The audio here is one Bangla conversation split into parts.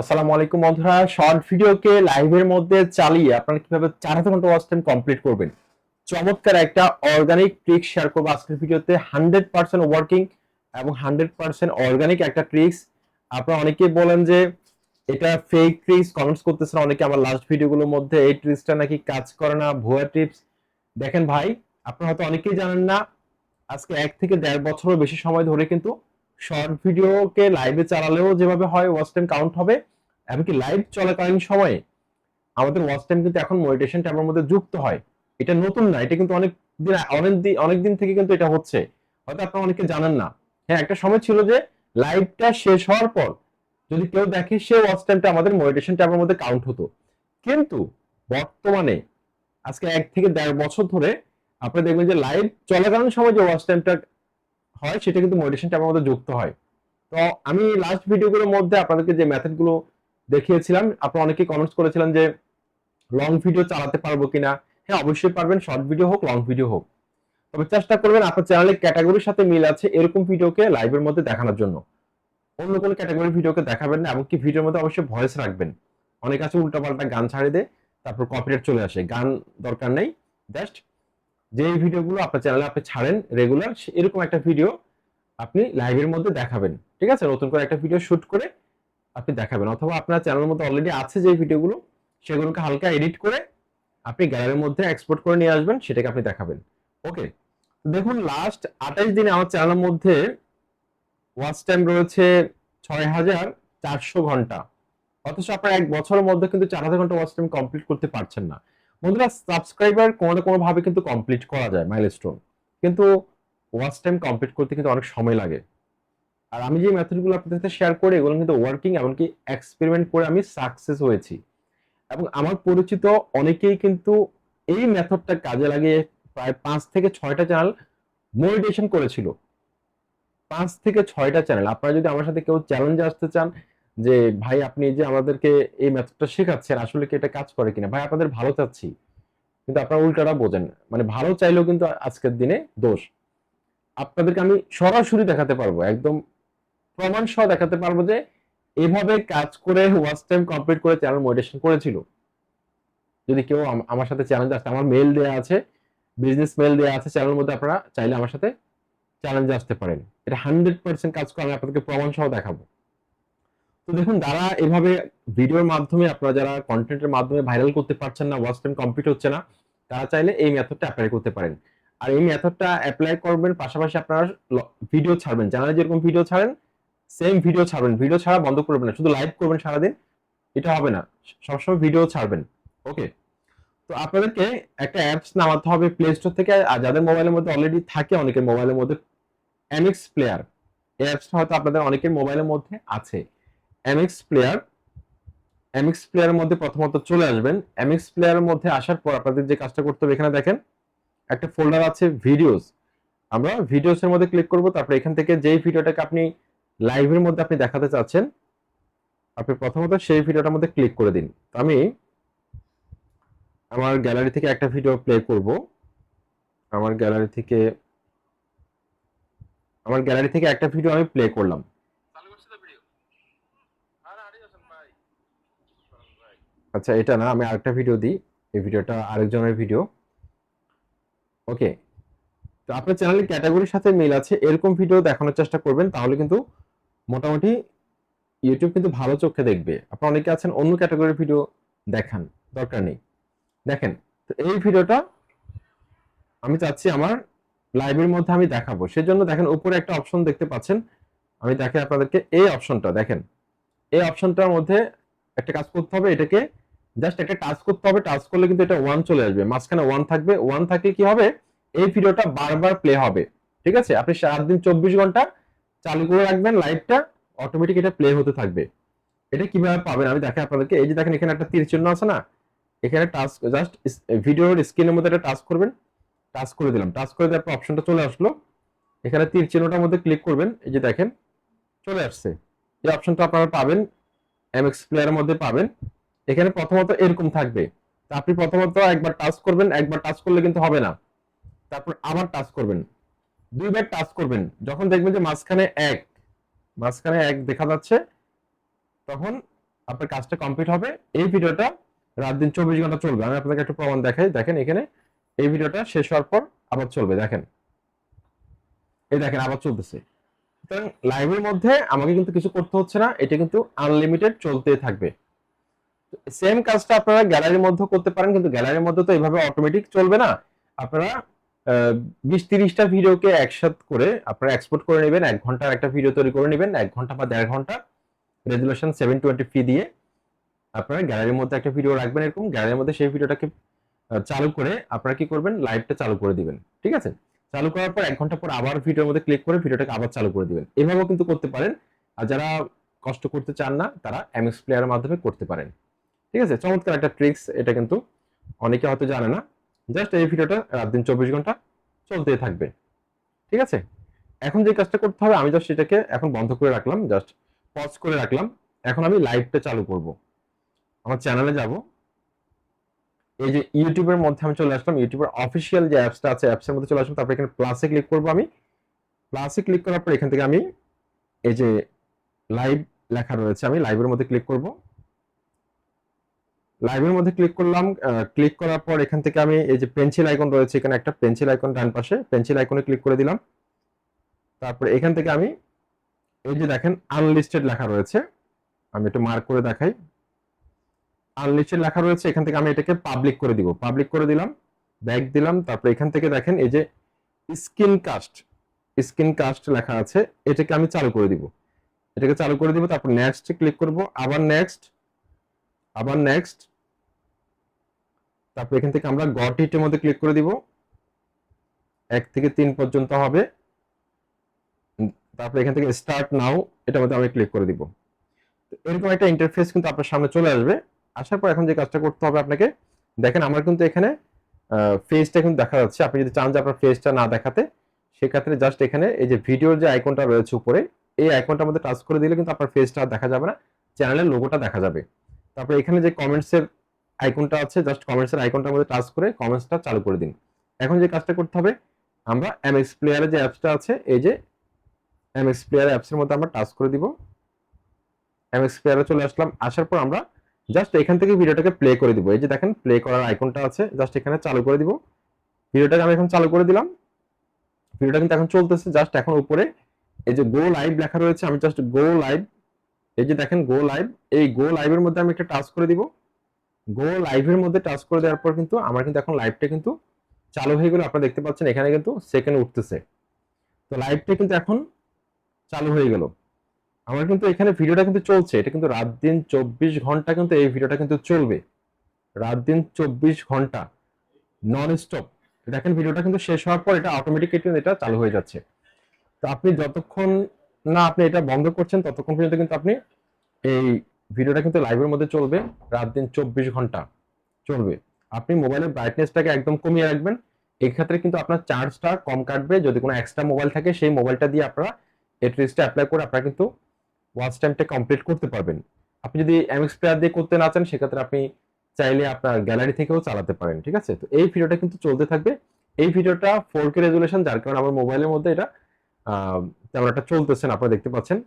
আসসালামু আলাইকুম বন্ধুরা, শর্ট ভিডিওকে লাইভের মধ্যে চালিয়ে আপনারা কীভাবে চার হাজার ঘণ্টা ওয়াচ টাইম কমপ্লিট করবেন? চমৎকার একটা অর্গানিক ট্রিক শেয়ার করব আজকের ভিডিওতে। হান্ড্রেড পার্সেন্ট ওয়ার্কিং এবং হান্ড্রেড পার্সেন্ট অর্গানিক একটা ট্রিক্স আপনারা অনেকেই বলেন যে এটা ফেক ট্রিক্স কমেন্টস করতেছেন অনেকে আমার লাস্ট ভিডিওগুলোর মধ্যে। এই ট্রিক্সটা নাকি কাজ করে না, ভুয়া টিপস দেখেন ভাই, আপনারা হয়তো অনেকেই জানেন না, আজকে এক থেকে দেড় বছরের বেশি সময় ধরে কিন্তু শর্ট ভিডিওকে লাইভে চালালেও যেভাবে হয় ওয়াচ টাইম কাউন্ট হবে, এমনকি লাইভ চলাকালীন সময়ে। আমাদের ওয়াচ টাইম কিন্তু এখন মেডিটেশন ট্যাবের মধ্যে যুক্ত হয়। এটা নতুন না, এটা কিন্তু অনেক দিন অনেক দিন অনেক দিন থেকে কিন্তু এটা হচ্ছে। হয়তো আপনারা অনেকে জানেন না। হ্যাঁ একটা সময় ছিল যে লাইভটা শেষ হওয়ার পর যদি কেউ দেখে সে ওয়াচ টাইমটা আমাদের মেডিটেশন ট্যাবের মধ্যে কাউন্ট হতো। কিন্তু বর্তমানে, আজকে এক থেকে দেড় বছর ধরে আপনি দেখবেন যে লাইভ চলাকালীন সময় যে ওয়াচ টাইমটা হয়, সেটা কিন্তু মেডিটেশন ট্যাবের মধ্যে যুক্ত হয়। তো আমি লাস্ট ভিডিওগুলোর মধ্যে আপনাদেরকে যে মেথডগুলো দেখিয়েছিলাম, আপনারা অনেকেই কমেন্টস করেছিলেন যে লং ভিডিও চালাতে পারব কিনা? হ্যাঁ অবশ্যই পারবেন শর্ট ভিডিও হোক লং ভিডিও হোক। তবে চেষ্টা করবেন আপনার চ্যানেলের ক্যাটাগরির সাথে মিল আছে এরকম ভিডিওকে লাইভের মধ্যে দেখানোর জন্য। অন্য কোনো ক্যাটাগরির ভিডিওকে দেখাবেন না, এমনকি ভিডিওর মধ্যে অবশ্যই ভয়েস রাখবেন। অনেক আছে উল্টাপাল্টা গান ছাড়ে দেয় তারপর কপিরাইট চলে আসে, গান দরকার নেই জাস্ট যে ভিডিওগুলো আপনার চ্যানেলে আপনি ছাড়েন রেগুলার এরকম একটা ভিডিও আপনি লাইভের মধ্যে দেখাবেন। ঠিক আছে? নতুন করে একটা ভিডিও শুট করে আপনি দেখাবেন। অথবা আপনার চ্যানেলের মধ্যে অলরেডি আছে যে ভিডিওগুলো, সেগুলোকে হালকা এডিট করে আপনি গ্যালারির মধ্যে এক্সপোর্ট করে নিয়ে আসবেন, সেটাকে আপনি দেখাবেন। ওকে দেখুন লাস্ট আঠাইশ দিনে আমার চ্যানেলের মধ্যে ওয়াচ টাইম রয়েছে ছয় হাজার চারশো ঘণ্টা। অথচ আপনার এক বছরের মধ্যে কিন্তু চার হাজার ঘণ্টা ওয়াচ টাইম কমপ্লিট করতে পারছেন না। বন্ধুরা সাবস্ক্রাইবার কোনো না কোনোভাবে কিন্তু কমপ্লিট করা যায় মাইলস্টোন কিন্তু ওয়াচ টাইম কমপ্লিট করতে কিন্তু অনেক সময় লাগে। আর আমি যে মেথডগুলো আপনাদের সাথে শেয়ার করি, এগুলো কিন্তু ওয়ার্কিং এমনকি এক্সপেরিমেন্ট করে আমি সাকসেস হয়েছি। এবং আমার পরিচিত অনেকেই কিন্তু এই মেথডটা কাজে লাগিয়ে প্রায় পাঁচ থেকে ছয়টা চ্যানেল মনিটেশন করেছিল। পাঁচ থেকে ছয়টা চ্যানেল আপনারা যদি আমার সাথে কেউ চ্যালেঞ্জে আসতে চান যে, ভাই, আপনি যে আমাদেরকে এই মেথডটা শেখাচ্ছেন, আসলে কি এটা কাজ করে কিনা? ভাই, আপনাদের ভালো চাচ্ছি, কিন্তু আপনারা উল্টাটা বোঝেন মানে ভালো চাইলেও কিন্তু আজকের দিনে দোষ। আপনাদেরকে আমি সরাসরি দেখাতে পারব, একদম প্রমাণ সহ দেখাতে পারব যে, এভাবে কাজ করে ওয়াচ টাইম কমপ্লিট করে চ্যানেল মডিটেশন করেছিল। যদি কেউ আমার সাথে চ্যালেঞ্জ আসতে আমার মেল দেওয়া আছে, বিজনেস মেল দেওয়া আছে, চ্যানেলের মধ্যে আপনারা চাইলে আমার সাথে চ্যালেঞ্জ আসতে পারেন। এটা হান্ড্রেড পার্সেন্ট কাজ করে আমি আপনাদেরকে প্রমাণ সহ দেখাবো। তো দেখুন, যারা এভাবে ভিডিওর মাধ্যমে আপনারা যারা কন্টেন্টের মাধ্যমে ভাইরাল করতে পারছেন না ওয়াচ টাইম কমপ্লিট হচ্ছে না, তারা চাইলে এই মেথডটা অ্যাপ্লাই করতে পারেন। আর এই মেথডটা অ্যাপ্লাই করবেন, পাশাপাশি আপনারা ভিডিও ছাড়বেন। চ্যানেলে যেরকম ভিডিও ছাড়েন সেম ভিডিও ছাড়বেন। ভিডিও ছাড়া বন্ধ করবেন না। শুধু লাইভ করবেন সারাদিন, এটা হবে না। সবসময় ভিডিও ছাড়বেন। ওকে তো আপনাদেরকে একটা অ্যাপস নামাতে হবে প্লে স্টোর থেকে। আর যাদের মোবাইলের মধ্যে অলরেডি থাকে অনেকের মোবাইলের মধ্যে এমএক্স প্লেয়ার এই অ্যাপসটা হয়তো আপনাদের অনেকের মোবাইলের মধ্যে আছে। এমএক্স প্লেয়ার এমএক্স প্লেয়ারের মধ্যে প্রথমত চলে আসবেন। এমএক্স প্লেয়ারের মধ্যে আসার পর আপনাদের যে কাজটা করতে হবে, এখানে দেখেন একটা ফোল্ডার আছে ভিডিওস আমরা ভিডিওস এর মধ্যে ক্লিক করব, তারপরে এখান থেকে যেই ভিডিওটাকে আপনি লাইভের মধ্যে আপনি দেখাতে চাচ্ছেন, আপনি প্রথমত সেই ভিডিওটার মধ্যে ক্লিক করে দিন। আমি আমার গ্যালারি থেকে একটা ভিডিও প্লে করব। আমার গ্যালারি থেকে, আমার গ্যালারি থেকে একটা ভিডিও আমি প্লে করলাম চালু করছে তো ভিডিও আরে আরে আছেন ভাই ভাই আচ্ছা এটা না, আমি আরেকটা ভিডিও দিই। এই ভিডিওটা আরেকজনের ভিডিও ওকে তো আপনার চ্যানেলের ক্যাটাগরির সাথে মিল আছে, এরকম ভিডিও দেখানোর চেষ্টা করবেন, তাহলে কিন্তু মোটামুটি ইউটিউব কিন্তু ভালো চোখে দেখবে। আপনার অনেকে আছেন, অন্য ক্যাটাগরির ভিডিও দেখান, দরকার নেই। দেখেন, তো এই ভিডিওটা আমি চাচ্ছি আমার লাইভের মধ্যে আমি দেখাবো। সেজন্য দেখেন, উপরে একটা অপশন দেখতে পাচ্ছেন। আমি দেখে আপনাদেরকে এই অপশনটা দেখেন। এই অপশনটার মধ্যে একটা কাজ করতে হবে, এটাকে জাস্ট একটা টাচ করতে হবে, টাচ করলে কিন্তু এটা ওয়ান চলে আসবে। মাঝখানে ওয়ান থাকবে ওয়ান থাকলে কি হবে? এই ভিডিওটা বারবার প্লে হবে। ঠিক আছে? আপনি সাত দিন চব্বিশ ঘণ্টা চালু করে রাখবেন লাইভটা অটোমেটিক এটা প্লে হতে থাকবে। এটা কীভাবে পাবেন? আমি দেখে আপনাদেরকে। এই যে দেখেন, এখানে একটা তীর চিহ্ন আছে না? এখানে টাচ জাস্ট ভিডিওর স্ক্রিনের মধ্যে একটা টাচ করবেন। টাচ করে দিলাম। টাচ করে দেওয়ার পর অপশনটা চলে আসলো। এখানে তীর চিহ্নটার মধ্যে ক্লিক করবেন। এই যে দেখেন, চলে আসছে। এই অপশনটা আপনারা পাবেন এমএক্স প্লেয়ারের মধ্যে পাবেন। এখানে প্রথমত এরকম থাকবে। আপনি প্রথমত একবার টাচ করবেন, একবার টাচ করলে কিন্তু হবে না। তারপর আবার টাচ করবেন। দুইবার টাচ করবেন। যখন দেখবেন যে মাঝখানে এক মাঝখানে এক দেখা যাচ্ছে, তখন আপনার কাজটা কমপ্লিট হবে। এই ভিডিওটা রাত দিন চব্বিশ ঘণ্টা চলবে। আমি আপনাকে একটা প্রমাণ দেখাই। দেখেন এখানে এই ভিডিওটা শেষ হওয়ার পর আবার চলবে। দেখেন। এই দেখেন, আবার চলতেছে। সুতরাং লাইভের মধ্যে আমাকে কিন্তু কিছু করতে হচ্ছে না। এটা কিন্তু আনলিমিটেড চলতে থাকবে। সেম কাজটা আপনারা গ্যালারির মধ্যে করতে পারেন, কিন্তু গ্যালারির মধ্যে তো এইভাবে অটোমেটিক চলবে না। আপনারা বিশ তিরিশটা ভিডিওকে একসাথ করে আপনারা এক্সপোর্ট করে নেবেন, এক ঘণ্টার একটা ভিডিও তৈরি করে নেবেন, এক ঘণ্টা বা দেড় ঘণ্টা রেজুলেশন সেভেন টোয়েন্টি ফি দিয়ে আপনারা গ্যালারির মধ্যে একটা ভিডিও রাখবেন এরকম গ্যালারির মধ্যে সেই ভিডিওটাকে চালু করে আপনারা কি করবেন লাইভটা চালু করে দিবেন, ঠিক আছে? চালু করার পর এক ঘণ্টা পর আবার ভিডিওর মধ্যে ক্লিক করে ভিডিওটাকে আবার চালু করে দিবেন। এভাবেও কিন্তু করতে পারেন। আর যারা কষ্ট করতে চান না, তারা এমএক্স প্লেয়ারের মাধ্যমে করতে পারেন। ঠিক আছে? চমৎকার একটা ট্রিক্স এটা কিন্তু অনেকে হয়তো জানে না। জাস্ট এই ভিডিওটা রাত দিন চব্বিশ ঘণ্টা চলতেই থাকবে। ঠিক আছে? এখন যে কাজটা করতে হবে, আমি জাস্ট এটাকে এখন বন্ধ করে রাখলাম। জাস্ট পজ করে রাখলাম। এখন আমি লাইভটা চালু করব। আমার চ্যানেলে যাব। এই যে ইউটিউবের মধ্যে আমি চলে আসলাম। ইউটিউবের অফিসিয়াল যে অ্যাপসটা আছে অ্যাপসের মধ্যে চলে আসলাম। তারপরে এখানে প্লাসে ক্লিক করব আমি। প্লাসে ক্লিক করার পর এখান থেকে আমি এই যে লাইভ লেখা রয়েছে, আমি লাইভের মধ্যে ক্লিক করব। লাইভের মধ্যে ক্লিক করলাম ক্লিক করার পর এখান থেকে আমি এই যে পেন্সিল আইকন রয়েছে, এখানে একটা পেন্সিল আইকন ডান পাশে পেন্সিল আইকনে ক্লিক করে দিলাম। তারপরে এখান থেকে আমি এই যে দেখেন আনলিস্টেড লেখা রয়েছে, আমি একটু মার্ক করে দেখাই। আনলিস্টেড লেখা রয়েছে, এখান থেকে আমি এটাকে পাবলিক করে দিব। পাবলিক করে দিলাম ব্যাক দিলাম, তারপরে এখান থেকে দেখেন এই যে স্ক্রিন কাস্ট স্ক্রিন কাস্ট লেখা আছে, এটাকে আমি চালু করে দিব। এটাকে চালু করে দিব, তারপর নেক্সট ক্লিক করব, আবার নেক্সট আবার নেক্সট তারপর এখান থেকে আমরা গট হিটের মধ্যে ক্লিক করে দিব। এক থেকে তিন পর্যন্ত হবে। তারপর এখান থেকে স্টার্ট নাও এটার মধ্যে আমি ক্লিক করে দিব। এরকম একটা ইন্টারফেস কিন্তু আপনার সামনে চলে আসবে। আসার পর এখন যে কাজটা করতে হবে আপনাকে, দেখেন আমার কিন্তু এখানে ফেসটা কিন্তু দেখা যাচ্ছে। আপনি যদি চান যে আপনার ফেসটা না দেখাতে, সেক্ষেত্রে জাস্ট এখানে এই যে ভিডিওর যে আইকনটা রয়েছে উপরে, এই আইকনটার মধ্যে টাচ করে দিলে কিন্তু আপনার ফেসটা দেখা যাবে না। চ্যানেলের লোগোটা দেখা যাবে। তারপরে এখানে যে কমেন্টসের আইকনটা আছে জাস্ট কমেন্টসের আইকনটার মধ্যে টাচ করে কমেন্টসটা চালু করে দিন। এখন যে কাজটা করতে হবে, আমরা এমএক্স প্লেয়ারে যে অ্যাপসটা আছে, এই যে এমএক্স প্লেয়ার অ্যাপসের মধ্যে আমরা টাচ করে দিব। এমএক্স প্লেয়ারে চলে আসলাম, আসার পর আমরা জাস্ট এখান থেকে ভিডিওটাকে প্লে করে দিব। এই যে দেখেন প্লে করার আইকনটা আছে জাস্ট এখানে চালু করে দিব। ভিডিওটাকে আমি এখন চালু করে দিলাম। ভিডিওটা কিন্তু এখন চলতেছে জাস্ট এখন উপরে এই যে গো লাইভ লেখা রয়েছে, আমি জাস্ট গো লাইভ এই যে দেখেন গো লাইভ এই গো লাইভের মধ্যে আমি একটা টাচ করে দিব। গো লাইভের মধ্যে টাচ করে দেওয়ার পর কিন্তু আমার কিন্তু এখন লাইভটা কিন্তু চালু হয়ে গেল। আপনারা দেখতে পাচ্ছেন এখানে কিন্তু সেকেন্ড উঠতেছে। তো লাইভটা কিন্তু এখন চালু হয়ে গেল। আমার কিন্তু এখানে ভিডিওটা কিন্তু চলছে। এটা কিন্তু রাত দিন চব্বিশ ঘণ্টা কিন্তু এই ভিডিওটা কিন্তু চলবে। রাত দিন চব্বিশ ঘণ্টা নন স্টপ দেখেন ভিডিওটা কিন্তু শেষ হওয়ার পর এটা অটোমেটিক এটা চালু হয়ে যাচ্ছে। তো আপনি যতক্ষণ না আপনি এটা বন্ধ করছেন, ততক্ষণ পর্যন্ত কিন্তু আপনি এই ভিডিওটা কিন্তু লাইভের মধ্যে চলবে, রাত দিন চব্বিশ ঘণ্টা চলবে। আপনি মোবাইলের ব্রাইটনেসটাকে একদম কমিয়ে রাখবেন। এই ক্ষেত্রে কিন্তু আপনার চার্জটা কম কাটবে। যদি কোনো এক্সট্রা মোবাইল থাকে, সেই মোবাইলটা দিয়ে আপনারা এই ট্রিক্সটা অ্যাপ্লাই করে আপনারা কিন্তু ওয়াচ টাইমটা কমপ্লিট করতে পারবেন। আপনি যদি এমএক্স প্লেয়ার দিয়ে করতে না চান, সেক্ষেত্রে আপনি চাইলে আপনার গ্যালারি থেকেও চালাতে পারেন, ঠিক আছে? তো এই ভিডিওটা কিন্তু চলতে থাকবে। এই ভিডিওটা ফোর কে রেজুলেশন যার কারণে আমার মোবাইলের মধ্যে এটা তেমন একটা চলতেছে না, আপনারা দেখতে পাচ্ছেন।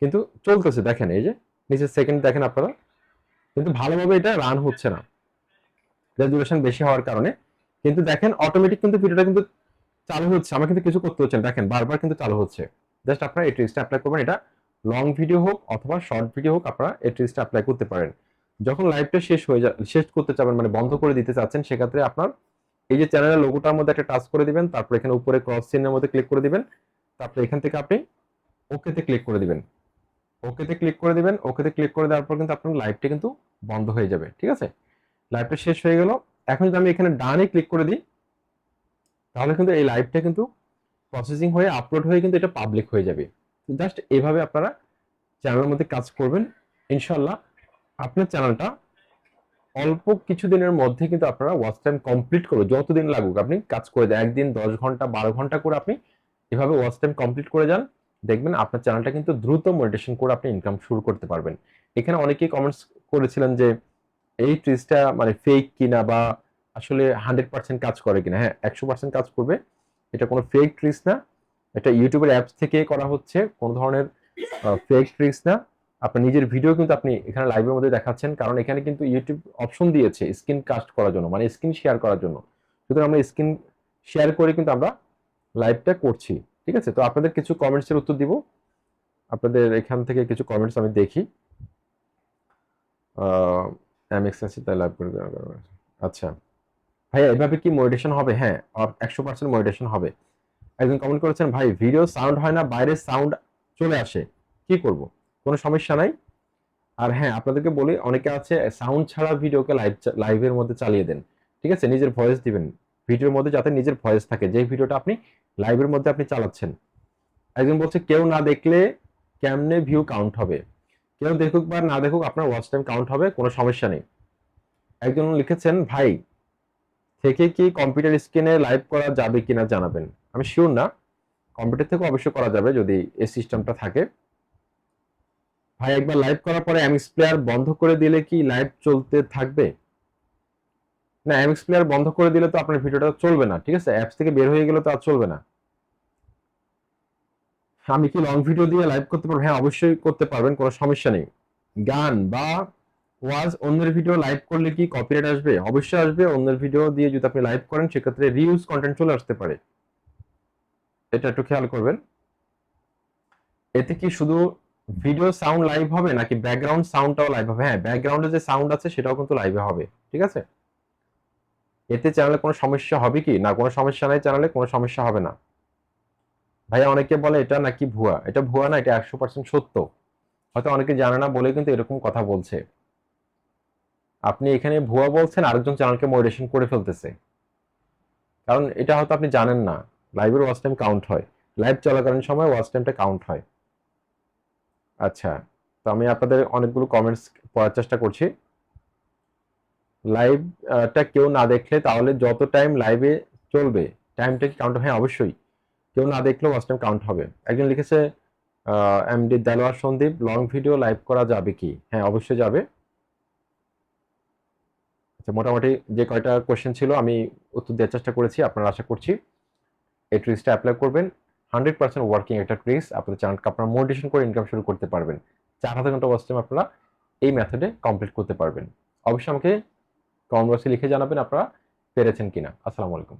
কিন্তু চলতেছে, দেখেন, এই যে নিচের সেকেন্ড দেখেন আপনারা। কিন্তু ভালোভাবে এটা রান হচ্ছে না। রেজুলেশন বেশি হওয়ার কারণে। কিন্তু দেখেন অটোমেটিক কিন্তু ভিডিওটা কিন্তু চালু হচ্ছে। আমার কিন্তু কিছু করতে হচ্ছে না। দেখেন, বারবার কিন্তু চালু হচ্ছে। জাস্ট আপনারা এই ট্রিক্সটা অ্যাপ্লাই করবেন। এটা লং ভিডিও হোক অথবা শর্ট ভিডিও হোক, আপনারা এই ট্রিক্সটা অ্যাপ্লাই করতে পারেন। যখন লাইভটা শেষ হয়ে যা, শেষ করতে চাবেন মানে বন্ধ করে দিতে চাচ্ছেন, সেক্ষেত্রে আপনার এই যে চ্যানেলের লোগোটার মধ্যে একটা টাচ করে দিবেন। তারপর এখানে উপরে ক্রস চিহ্নের মধ্যে ক্লিক করে দিবেন। তারপর এখান থেকে আপনি ওকেতে ক্লিক করে দিবেন। ওকেতে ক্লিক করে দিবেন। ওকেতে ক্লিক করে দেওয়ার পর কিন্তু আপনার লাইভটা কিন্তু বন্ধ হয়ে যাবে, ঠিক আছে? লাইভটা শেষ হয়ে গেল। এখন যদি আমি এখানে ডানে ক্লিক করে দিই, তাহলে কিন্তু এই লাইভটা কিন্তু প্রসেসিং হয়ে আপলোড হয়ে কিন্তু এটা পাবলিক হয়ে যাবে। জাস্ট এভাবে আপনারা চ্যানেলের মধ্যে কাজ করবেন। ইনশাল্লাহ আপনার চ্যানেলটা অল্প কিছু দিনের মধ্যে কিন্তু আপনারা ওয়াচ টাইম কমপ্লিট করবে যতদিন লাগুক, আপনি কাজ করে দেন। একদিন দশ ঘণ্টা, বারো ঘণ্টা করে আপনি এভাবে ওয়াচ টাইম কমপ্লিট করে যান। দেখবেন আপনার চ্যানেলটা কিন্তু দ্রুত মনিটেশন করে আপনি ইনকাম শুরু করতে পারবেন। এখানে অনেকেই কমেন্টস করেছিলেন যে, এই ট্রিজটা মানে ফেক কিনা বা আসলে হান্ড্রেড পার্সেন্ট কাজ করে কিনা? হ্যাঁ একশো পার্সেন্ট কাজ করবে। এটা কোনো ফেক ট্রিক্স না। এটা ইউটিউবের অ্যাপস থেকে করা হচ্ছে, কোনো ধরনের ফেক ট্রিক্স না। আপনার নিজের ভিডিও কিন্তু আপনি এখানে লাইভের মধ্যে দেখাচ্ছেন, কারণ এখানে কিন্তু ইউটিউব অপশন দিয়েছে স্ক্রিন কাস্ট করার জন্য মানে স্ক্রিন শেয়ার করার জন্য। সুতরাং আমরা স্ক্রিন শেয়ার করে কিন্তু আমরা লাইভটা করছি। ঠিক আছে? তো আপনাদের কিছু কমেন্টসের উত্তর দিব। আপনাদের এখান থেকে কিছু কমেন্টস আমি দেখি। আচ্ছা। ভাইয়া, এভাবে কি মডিটেশন হবে? হ্যাঁ একশো পার্সেন্ট মডিটেশন হবে। একজন কমেন্ট করেছেন, ভাই ভিডিও সাউন্ড হয় না, বাইরে সাউন্ড চলে আসে। কি করব? কোনো সমস্যা নাই? আর হ্যাঁ আপনাদেরকে বলি, অনেকে আছে সাউন্ড ছাড়া ভিডিওকে লাইভ লাইভের মধ্যে চালিয়ে দেন। ঠিক আছে? নিজের ভয়েস দিবেন। ভিডিওর মধ্যে যাতে নিজের ভয়েস থাকে। যে ভিডিওটা আপনি লাইভের মধ্যে আপনি চালাচ্ছেন। একজন বলছে, কেউ না দেখলে কেমনে ভিউ কাউন্ট হবে? কেউ দেখুক বা না দেখুক, আপনার ওয়াচ টাইম কাউন্ট হবে, কোনো সমস্যা নেই। একজন লিখেছেন, ভাই, থেকে কি কম্পিউটার স্ক্রিনে লাইভ করা যাবে কিনা জানাবেন? আমি শিওর না। কম্পিউটার থেকে অবশ্যই করা যাবে যদি এই সিস্টেমটা থাকে। ভাই, একবার লাইভ করার পরে এমএক্স প্লেয়ার বন্ধ করে দিলে কি লাইভ চলতে থাকবে? না এমএক্স প্লেয়ার বন্ধ করে দিলে তো আপনার ভিডিওটা চলবে না, ঠিক আছে? অ্যাপস থেকে বের হয়ে গেলে তো আর চলবে না। আমি কি লং ভিডিও দিয়ে লাইভ করতে পারব? হ্যাঁ অবশ্যই করতে পারবেন, কোনো সমস্যা নেই। গান বা ওয়াজ অন্যের ভিডিও লাইভ করলে কি কপিরাইট আসবে? অবশ্যই আসবে, অন্যের ভিডিও দিয়ে যদি আপনি লাইভ করেন, সেক্ষেত্রে রিউজ কন্টেন্ট চলে আসতে পারে। এটা একটু খেয়াল করবেন। এতে কি শুধু ভিডিও সাউন্ড লাইভ হবে, নাকি ব্যাকগ্রাউন্ড সাউন্ডটাও লাইভ হবে? হ্যাঁ ব্যাকগ্রাউন্ডে যে সাউন্ড আছে, সেটাও কিন্তু লাইভে হবে, ঠিক আছে? এতে চ্যানেলে কোনো সমস্যা হবে কি? না, কোনো সমস্যা নাই চ্যানেলে কোনো সমস্যা হবে না। ভাইয়া অনেকে বলে এটা নাকি ভুয়া। এটা ভুয়া না, এটা একশো পার্সেন্ট সত্য। হয়তো অনেকে জানে না বলে কিন্তু এরকম কথা বলছে। আপনি এখানে ভুয়া বলছেন, আরেকজন চ্যানেলকে মডিটেশন করে ফেলতেছে। কারণ এটা হয়তো আপনি জানেন না। লাইভের ওয়াচ টাইম কাউন্ট হয়। লাইভ চলাকালীন সময় ওয়াচ টাইমটা কাউন্ট হয়। আচ্ছা তো আমি আপনাদের অনেকগুলো কমেন্টস পড়ার চেষ্টা করছি। লাইভটা কেউ না দেখলে তাহলে যত টাইম লাইভে চলবে টাইমটা কি কাউন্ট হ্যাঁ অবশ্যই। কেউ না দেখলেও ওয়াচ টাইম কাউন্ট হবে। একজন লিখেছে MD Delowar Sandip long video live করা যাবে কি? হ্যাঁ অবশ্যই যাবে। আচ্ছা মোটামুটি যে কয়টা কোয়েশ্চেন ছিল আমি উত্তর দেওয়ার চেষ্টা করেছি, আপনারা আশা করছি এই ট্রিক্সটা অ্যাপ্লাই করবেন। হান্ড্রেড পার্সেন্ট ওয়ার্কিং একটা ট্রিক্স আপনাদের চ্যানেলকে আপনারা মোটিভেশন করে ইনকাম শুরু করতে পারবেন। চার হাজার ঘণ্টা ওয়াচ টাইম আপনারা এই মেথডে কমপ্লিট করতে পারবেন। অবশ্যই আমাকে কমেন্ট বক্সে লিখে জানাবেন আপনারা পেরেছেন কিনা। আসসালামু আলাইকুম।